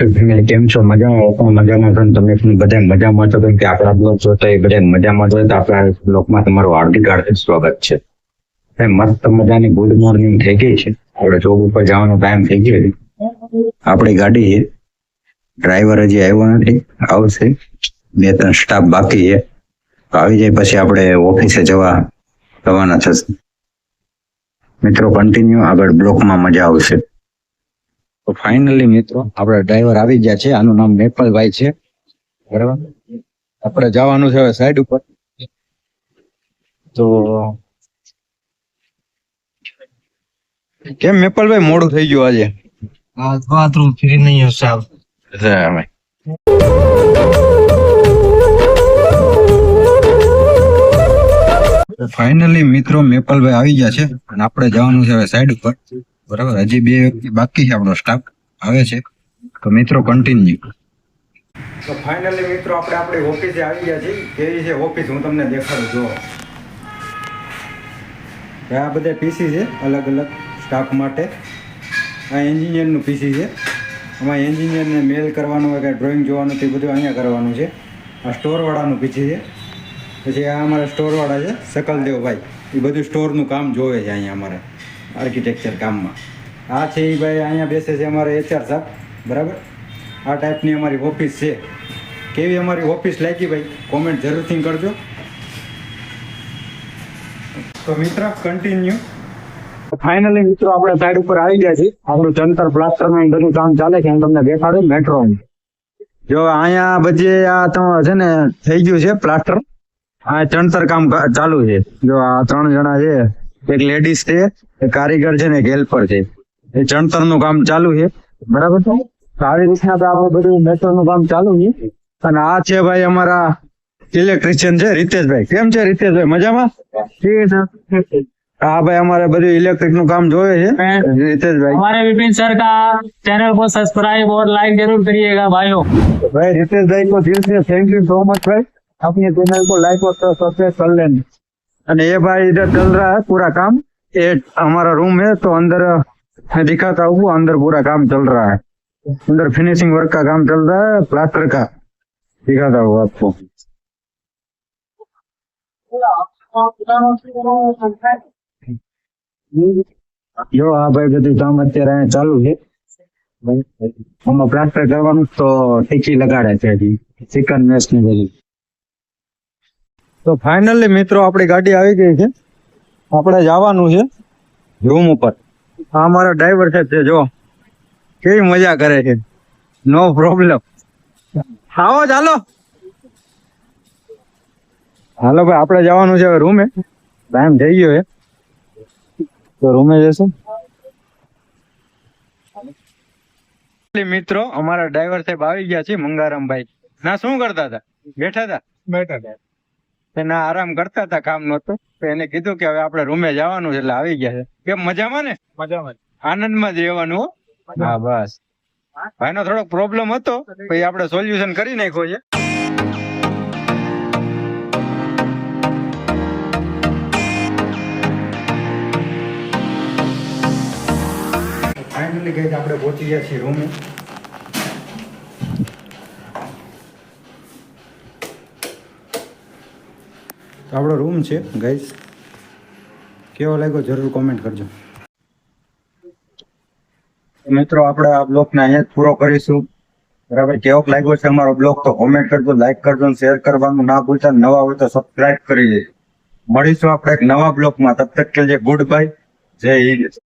YouTube કેમ છો? મજામાં? મજામાં તમે પણ બધા મજામાં છો. આપણા બ્લોગ એ બધા મજામાં છો તો આપણા બ્લોગમાં તમારું હાર્દિક સ્વાગત છે. મસ્ત મજાની ગુડ મોર્નિંગ થઈ ગઈ છે. આપણે જોબ ઉપર જવાનો ટાઈમ થઈ ગયો આપણી ગાડી છે. ડ્રાઈવર હજી આવ્યો નથી. આવશે. બે ત્રણ સ્ટાફ બાકી છે. આવી જાય પછી આપણે ઓફિસે જવા રવાના થશે મિત્રો કન્ટિન્યુ આગળ બ્લોકમાં મજા આવશે. તો ફાઇનલી મિત્રો આપણા ડ્રાઈવર આવી ગયા છે. આનું નામ મેપલભાઈ છે. બરાબર? આપણે જવાનું છે સાઈડ ઉપર. તો કેમ મેપલભાઈ મોડું થઈ ગયું આજે? બાથરૂમ ફ્રી નહીં સાહેબ ફાઇનલી મિત્રો મેપલભાઈ આવી ગયા છે. અને આપણે જવાનું છે હવે સાઈડ ઉપર. બરાબર? હજી બે વ્યક્તિ બાકી છે આપણો સ્ટાફ આવે છે? તો મિત્રો કન્ટિન્યુ તો ફાઇનલી મિત્રો, આપણે આપણી ઓફિસે આવી ગયા છીએ. કેવી છે ઓફિસ હું તમને દેખાડું જો આ બધા પીસી છે, અલગ અલગ સ્ટાફ માટે. આ એન્જિનિયરનું પીસી છે. આમાં એન્જિનિયરને મેલ કરવાનું હોય કે ડ્રોઈંગ જોવાનું તે બધું અહીંયા કરવાનું છે. આ સ્ટોરવાળાનું પીસી છે. પછી આ અમારા સ્ટોરવાળા છે શકલદેવભાઈ એ બધું સ્ટોરનું કામ જોવે છે અહીંયા અમારે આર્કિટેક્ચર કામમાં. આ છે એ ભાઈ અહીંયા બેસે છે અમારે એચઆર સાહેબ બરાબર? આ ટાઈપની અમારી ઓફિસ છે. કેવી અમારી ઓફિસ લાગી ભાઈ? કોમેન્ટ જરૂરથી કરજો. તો મિત્ર કન્ટિન્યુ ફાઇનલી મિત્રો આપણે સાઈડ ઉપર આવી ગયા છીએ. આપણું જંતર પ્લાસ્ટરનું બધું કામ ચાલે છે. હું તમને દેખાડું મેટ્રો જો અહીંયા બધી આ તો છે ને થઈ ગયું છે પ્લાસ્ટર આ ચણતર કામ ક- ચાલુ છે જો આ ત્રણ જણા છે એક લેડીઝ છે એક કારીગર છે ને એક હેલ્પર છે એ ચણતર નું કામ ચાલુ છે બરાબર છે તો આવી રીતના તો આપણે બધું મેટ્રો નું કામ ચાલુ છે અને આ છે ભાઈ અમારા ઇલેક્ટ્રિશિયન છે રીતેશભાઈ કેમ છે રીતેશભાઈ મજામાં હા ભાઈ અમારે બધું ઇલેક્ટ્રિક નું કામ જોવે છે રીતેશભાઈ हमारे विपिन सर का चैनल को सब्सक्राइब और लाइक जरूर करिएगा भाइयों भाई रितेश भाई को दिल से थैंक यू सो मच भाई अपने चैनल को लाइक और सब्सक्राइब कर लेना અને ये भाई इधर चल रहा है पूरा काम ये हमारा रूम है तो अंदर मैं दिखाता हूँ अंदर पूरा काम चल रहा है अंदर फिनिशिंग वर्क का काम चल रहा है प्लास्टर का दिखाता हूँ आपको જો આ ભાઈ બધું કામ અત્યારે અહીંયા ચાલુ છે આમાં પ્લાસ્ટર કરવાનું તો ટીકી લગાડે છે હજી ચિકન મેસ ને બધું તો ફાઇનલી મિત્રો આપણી ગાડી આવી ગઈ છે. આપણે જવાનું છે રૂમ ઉપર. આ અમારો ડ્રાઈવર છે તે જો, કેવી મજા કરે છે. નો પ્રોબ્લેમ આવો ચાલો. હાલો ભાઈ, આપણે જવાનું છે હવે રૂમે ટાઈમ થઈ ગયો છે. તો રૂમે જશું. મિત્રો, અમારા ડ્રાઈવર સાહેબ આવી ગયા છે, મંગારામભાઈ. ના, શું કરતા હતા? બેઠા હતા? बैठा એના આરામ કરતા હતા કામ નહોતું. એને કીધું કે હવે આપણે રૂમે જવાનું એટલે આવી ગયા છે. કેમ મજામાં ને? મજામાં આનંદમાં જ રહેવાનું હા. બસ. ભાઈનો થોડોક પ્રોબ્લેમ હતો પછી આપણે સોલ્યુશન કરી નાખ્યો છે. ફાઇનલી ગઈ આપણે પહોંચી ગયા છીએ રૂમે. તો આપણો રૂમ છે ગાઈસ કેવો લાગ્યો જરૂર કોમેન્ટ કરજો. મિત્રો, આપણે આ બ્લોગને અહીંયા જ પૂરો કરીશું. બરાબર? કેવો લાગ્યો છે અમારો બ્લોગ તો કોમેન્ટ કરજો લાઈક કરજો શેર કરવાનું ના ભૂલતા. નવા હોય તો સબસ્ક્રાઇબ કરી દેજો મળીશું આપણે એક નવા બ્લોગમાં તબ તક કે ગુડ બાય જય હિન્દ.